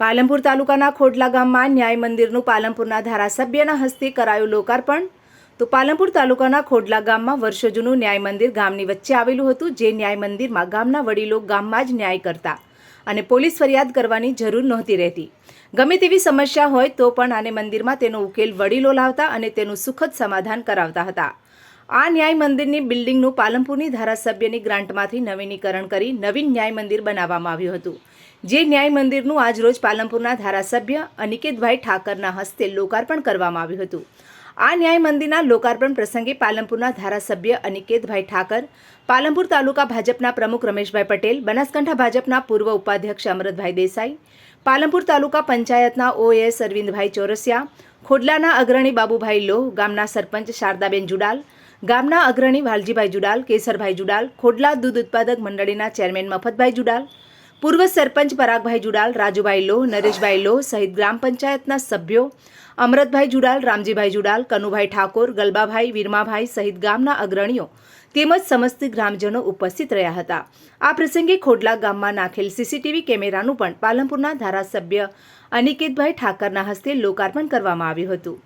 પાલનપુર તાલુકાના ખોડલા ગામમાં ન્યાય મંદિરનું પાલનપુરના ધારાસભ્યના હસ્તે કરાયું લોકાર્પણ. તો પાલનપુર તાલુકાના ખોડલા ગામમાં વર્ષો જૂનું ન્યાય મંદિર ગામની વચ્ચે આવેલું હતું, જે ન્યાય મંદિરમાં ગામના વડીલો ગામમાં જ ન્યાય કરતા અને પોલીસ ફરિયાદ કરવાની જરૂર નહોતી રહેતી. ગમે તેવી સમસ્યા હોય તો પણ આને મંદિરમાં તેનો ઉકેલ વડીલો લાવતા અને તેનું સુખદ સમાધાન કરાવતા હતા. આ ન્યાય મંદિરની બિલ્ડિંગનું પાલનપુરની ધારાસભ્યની ગ્રાન્ટમાંથી નવીનીકરણ કરી નવીન ન્યાય મંદિર બનાવવામાં આવ્યું હતું. જે ન્યાય મંદિરનું આજરોજ પાલનપુરના ધારાસભ્ય અનિકેતભાઈ ઠાકરના હસ્તે લોકાર્પણ કરવામાં આવ્યું હતું. આ ન્યાય મંદિરના લોકાર્પણ પ્રસંગે પાલનપુરના ધારાસભ્ય અનિકેતભાઈ ઠાકર, પાલનપુર તાલુકા ભાજપના પ્રમુખ રમેશભાઈ પટેલ, બનાસકાંઠા ભાજપના પૂર્વ ઉપાધ્યક્ષ અમરતભાઈ દેસાઈ, પાલનપુર તાલુકા પંચાયતના ઓએસ અરવિંદભાઈ ચોરસિયા, ખોડલાના અગ્રણી બાબુભાઈ લોહ, ગામના સરપંચ શારદાબેન જુડાલ ગામના અગ્રણી વાલજીભાઈ જુડાલ, કેસરભાઈ જુડાલ, ખોડલા દૂધ ઉત્પાદક મંડળીના ચેરમેન મફતભાઈ જુડાલ, પૂર્વ સરપંચ પરાગભાઈ જુડાલ, રાજુભાઈ લો નરેશભાઈ લો સહિત ગ્રામ પંચાયતના સભ્યો, અમરતભાઈ જુડાલ, રામજીભાઈ જુડાલ, કનુભાઈ ઠાકોર, ગલબાભાઈ, વીરમાભાઈ સહિત ગામના અગ્રણીઓ તેમજ સમસ્ત ગ્રામજનો ઉપસ્થિત રહ્યા હતા. આ પ્રસંગે ખોડલા ગામમાં નાખેલ સીસીટીવી કેમેરાનું પણ પાલનપુરના ધારાસભ્ય અનિકેતભાઈ ઠાકરના હસ્તે લોકાર્પણ કરવામાં આવ્યું હતું.